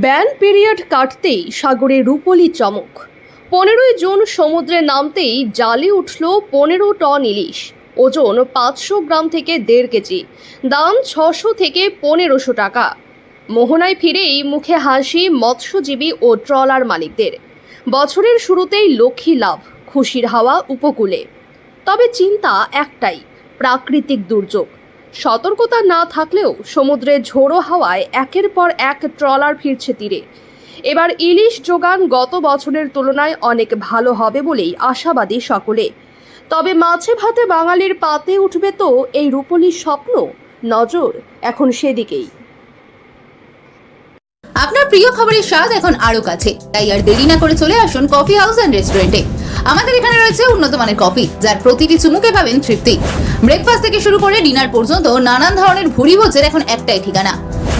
Ban period কাটতেই সাগরে রূপলি চমক। পনেরোই জুন সমুদ্রে নামতেই জালে উঠল পনেরো টন ইলিশ। ওজন পাঁচশো গ্রাম থেকে দেড় কেজি, দাম ছশো থেকে পনেরোশো টাকা। মোহনায় ফিরেই মুখে হাসি, মৎস্যজীবী ও ট্রলার মালিকদের। বছরের শুরুতেই লক্ষ্মী লাভ, খুশির হাওয়া উপকূলে। তবে চিন্তা একটাই, প্রাকৃতিক দুর্যোগ। সতর্কতা না থাকলেও সমুদ্রে ঝোড়ো হাওয়ায় একের পর এক ট্রলার ফিরছে তীরে। এবার ইলিশ যোগান গত বছরের তুলনায় অনেক ভালো হবে বলেই আশাবাদী সকলে। তবে মাছে ভাতে বাঙালির পাতে উঠবে তো এই রূপলীর স্বপ্ন? নজর এখন সেদিকেই। আপনার প্রিয় খাবারের স্বাদ এখন আরও কাছে। তাই আর দেরি না করে চলে আসুন কফি হাউস অ্যান্ড রেস্টুরেন্টে আমাদের এখানে রয়েছে উন্নত মানের কফি যার প্রতিটি চুমুকে পাবেন তৃপ্তি। ব্রেকফাস্ট থেকে শুরু করে ডিনার পর্যন্ত নানান ধরনের ভুরি ভোজের এখন একটাই ঠিকানা।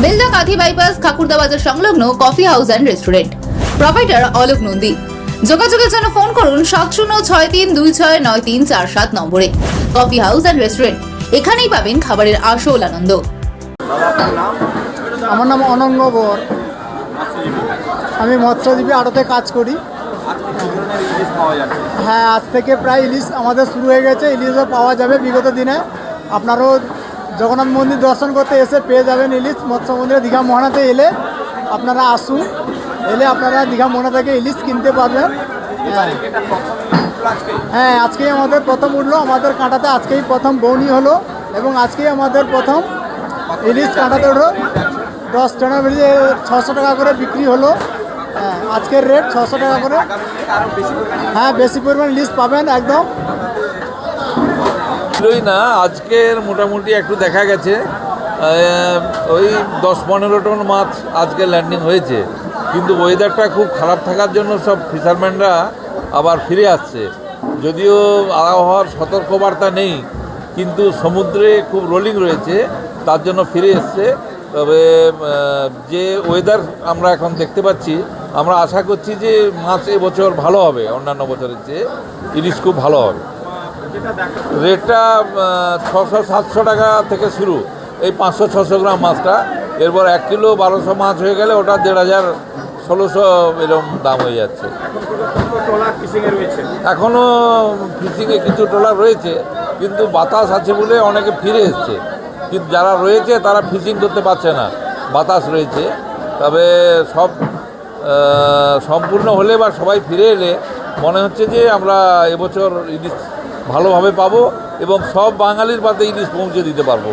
বেলদা কাঁথি বাইপাস খাকুরদা বাজার সংলগ্ন coffee house and restaurant provider Alok Nandi. যোগাযোগের জন্য ফোন করুন সাত শূন্য ছয় তিন দুই ছয় নয় তিন চার সাত নম্বরে। কফি হাউস অ্যান্ড রেস্টুরেন্ট এখানেই পাবেন খাবারের আসল আনন্দ। আমার নাম অনঙ্গ বর। আমি মৎস্যজীবী আড়তে কাজ করি। হ্যাঁ আজ থেকে প্রায় ইলিশ আমাদের শুরু হয়ে গেছে। ইলিশও পাওয়া যাবে বিগত দিনে। আপনারও জগন্নাথ মন্দির দর্শন করতে এসে পেয়ে যাবেন ইলিশ। মৎস্য মন্দিরে দীঘা মোহনাতে এলে আপনারা আসুন। এলে আপনারা দীঘা মোহনা থেকে ইলিশ কিনতে পারবেন। হ্যাঁ। আজকেই আমাদের প্রথম উঠল। আমাদের কাঁটাতে আজকেই প্রথম বৌনি হলো এবং আজকেই আমাদের প্রথম ইলিশ কাঁটাতে উঠল। দশ টাকা বেরিয়ে ছশো টাকা করে বিক্রি হলো। হ্যাঁ আজকের রেট ছশো টাকা করে। হ্যাঁ বেশি পরিমাণ লিস্ট পাবেন একদম। ছিলই না, আজকের মোটামুটি একটু দেখা গেছে। ওই দশ পনেরো টন মাছ আজকে ল্যান্ডিং হয়েছে। কিন্তু ওয়েদারটা খুব খারাপ থাকার জন্য সব ফিশারম্যানরা আবার ফিরে আসছে। যদিও আবহাওয়ার সতর্কবার্তা নেই, কিন্তু সমুদ্রে খুব রোলিং রয়েছে, তার জন্য ফিরে এসছে। তবে যে ওয়েদার আমরা এখন দেখতে পাচ্ছি, আমরা আশা করছি যে মাছ এবছর ভালো হবে, অন্যান্য বছরের চেয়ে, ইলিশ খুব ভালো হবে। রেটটা ছশো সাতশো টাকা থেকে শুরু, এই পাঁচশো ছশো গ্রাম মাছটা। এরপর এক কিলো বারোশো মাছ হয়ে গেলে ওটা দেড় হাজার ষোলোশো এরকম দাম হয়ে যাচ্ছে। এখনও ফিশিংয়ে কিছু ট্রলার রয়েছে, কিন্তু বাতাস আছে বলে অনেকে ফিরে এসছে। কিন্তু যারা রয়েছে, তারা ফিশিং করতে পারছে না। বাতাস রয়েছে। তবে সব সম্পূর্ণ হলে বা সবাই ফিরে এলে মনে হচ্ছে যে আমরা এবছর ইলিশ ভালোভাবে পাবো এবং সব বাঙালির পাতে ইলিশ পৌঁছে দিতে পারব।